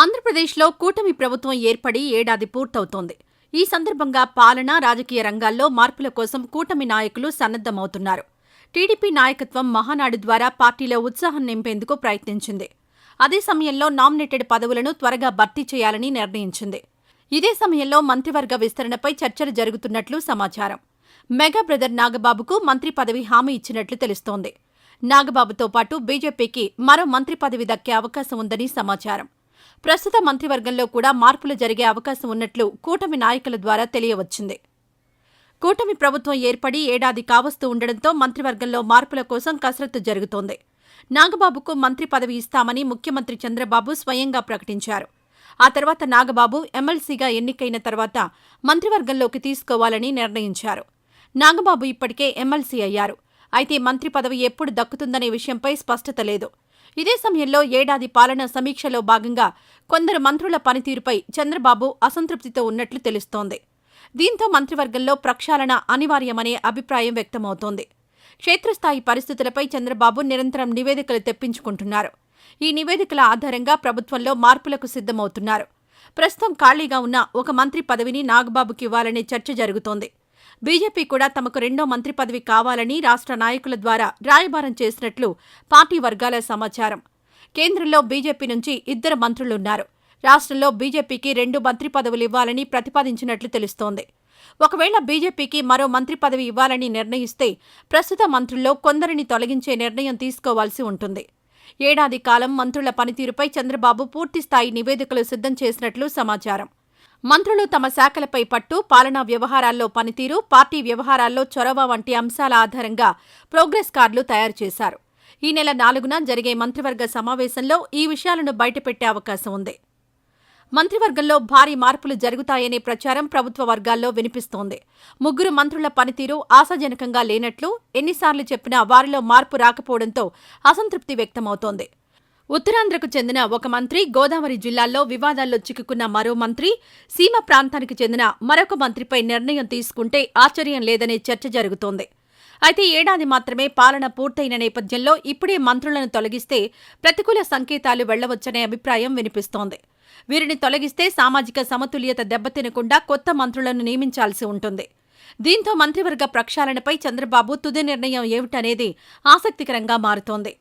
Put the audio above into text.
ఆంధ్రప్రదేశ్లో కూటమి ప్రభుత్వం ఏర్పడి ఏడాది పూర్తవుతోంది. ఈ సందర్భంగా పాలన రాజకీయ రంగాల్లో మార్పుల కోసం కూటమి నాయకులు సన్నద్దమవుతున్నారు టీడీపీ నాయకత్వం మహానాడు ద్వారా పార్టీలో ఉత్సాహం నింపేందుకు ప్రయత్నించింది. అదే సమయంలో నామినేటెడ్ పదవులను త్వరగా భర్తీ చేయాలని నిర్ణయించింది. ఇదే సమయంలో మంత్రివర్గ విస్తరణపై చర్చలు జరుగుతున్నట్లు సమాచారం. మెగా బ్రదర్ నాగబాబుకు మంత్రి పదవి హామీ ఇచ్చినట్లు తెలుస్తోంది. నాగబాబుతో పాటు బీజేపీకి మరో మంత్రి పదవి దక్కే అవకాశం ఉందని సమాచారం. ప్రస్తుత మంత్రివర్గంలో కూడా మార్పులు జరిగే అవకాశం ఉన్నట్లు కూటమి నాయకుల ద్వారా తెలియవచ్చింది. కూటమి ప్రభుత్వం ఏర్పడి ఏడాది కావస్తూ ఉండడంతో మంత్రివర్గంలో మార్పుల కోసం కసరత్తు జరుగుతోంది. నాగబాబుకు మంత్రి పదవి ఇస్తామని ముఖ్యమంత్రి చంద్రబాబు స్వయంగా ప్రకటించారు. ఆ తర్వాత నాగబాబు ఎమ్మెల్సీగా ఎన్నికైన తర్వాత మంత్రివర్గంలోకి తీసుకోవాలని నిర్ణయించారు. నాగబాబు ఇప్పటికే ఎమ్మెల్సీ అయ్యారు. అయితే మంత్రి పదవి ఎప్పుడు దక్కుతుందనే విషయంపై స్పష్టత లేదు. ఇదే సమయంలో ఏడాది పాలన సమీక్షలో భాగంగా కొందరు మంత్రుల పనితీరుపై చంద్రబాబు అసంతృప్తితో ఉన్నట్లు తెలుస్తోంది. దీంతో మంత్రివర్గంలో ప్రక్షాళన అనివార్యమనే అభిప్రాయం వ్యక్తమవుతోంది. క్షేత్రస్థాయి పరిస్థితులపై చంద్రబాబు నిరంతరం నివేదికలు తెప్పించుకుంటున్నారు. ఈ నివేదికల ఆధారంగా ప్రభుత్వంలో మార్పులకు సిద్ధమవుతున్నారు. ప్రస్తుతం ఖాళీగా ఉన్న ఒక మంత్రి పదవిని నాగబాబుకి ఇవ్వాలనే చర్చ జరుగుతోంది. బీజేపీ కూడా తమకు రెండో మంత్రి పదవి కావాలని రాష్ట్ర నాయకుల ద్వారా రాయబారం చేసినట్లు పార్టీ వర్గాల సమాచారం. కేంద్రంలో బీజేపీ నుంచి ఇద్దరు మంత్రులున్నారు. రాష్ట్రంలో బీజేపీకి రెండు మంత్రి పదవులు ఇవ్వాలని ప్రతిపాదించినట్లు తెలుస్తోంది. ఒకవేళ బీజేపీకి మరో మంత్రి పదవి ఇవ్వాలని నిర్ణయిస్తే ప్రస్తుత మంత్రుల్లో కొందరిని తొలగించే నిర్ణయం తీసుకోవాల్సి ఉంటుంది. ఏడాది కాలం మంత్రుల పనితీరుపై చంద్రబాబు పూర్తిస్థాయి నివేదికలు సిద్ధం చేసినట్లు సమాచారం. మంత్రులు తమ శాఖలపై పట్టు పాలనా వ్యవహారాల్లో పనితీరు పార్టీ వ్యవహారాల్లో చొరవ వంటి అంశాల ఆధారంగా ప్రోగ్రెస్ కార్డులు తయారు చేశారు. ఈ నెల నాలుగున జరిగే మంత్రివర్గ సమావేశంలో ఈ విషయాలను బయటపెట్టే అవకాశం ఉంది. మంత్రివర్గంలో భారీ మార్పులు జరుగుతాయనే ప్రచారం ప్రభుత్వ వర్గాల్లో వినిపిస్తోంది. ముగ్గురు మంత్రుల పనితీరు ఆశాజనకంగా లేనట్లు ఎన్నిసార్లు చెప్పినా వారిలో మార్పు రాకపోవడంతో అసంతృప్తి వ్యక్తమవుతోంది. ఉత్తరాంధ్రకు చెందిన ఒక మంత్రి గోదావరి జిల్లాల్లో వివాదాల్లో చిక్కుకున్న మరో మంత్రి సీమ ప్రాంతానికి చెందిన మరొక మంత్రిపై నిర్ణయం తీసుకుంటే ఆశ్చర్యం లేదనే చర్చ జరుగుతోంది. అయితే ఏడాది మాత్రమే పాలన పూర్తయిన నేపథ్యంలో ఇప్పుడే మంత్రులను తొలగిస్తే ప్రతికూల సంకేతాలు వెళ్ళవచ్చనే అభిప్రాయం వినిపిస్తోంది. వీరిని తొలగిస్తే సామాజిక సమతుల్యత దెబ్బతినకుండా కొత్త మంత్రులను నియమించాల్సి ఉంటుంది. దీంతో మంత్రివర్గ ప్రక్షాళనపై చంద్రబాబు తుది నిర్ణయం ఏమిటనేది ఆసక్తికరంగా మారుతోంది.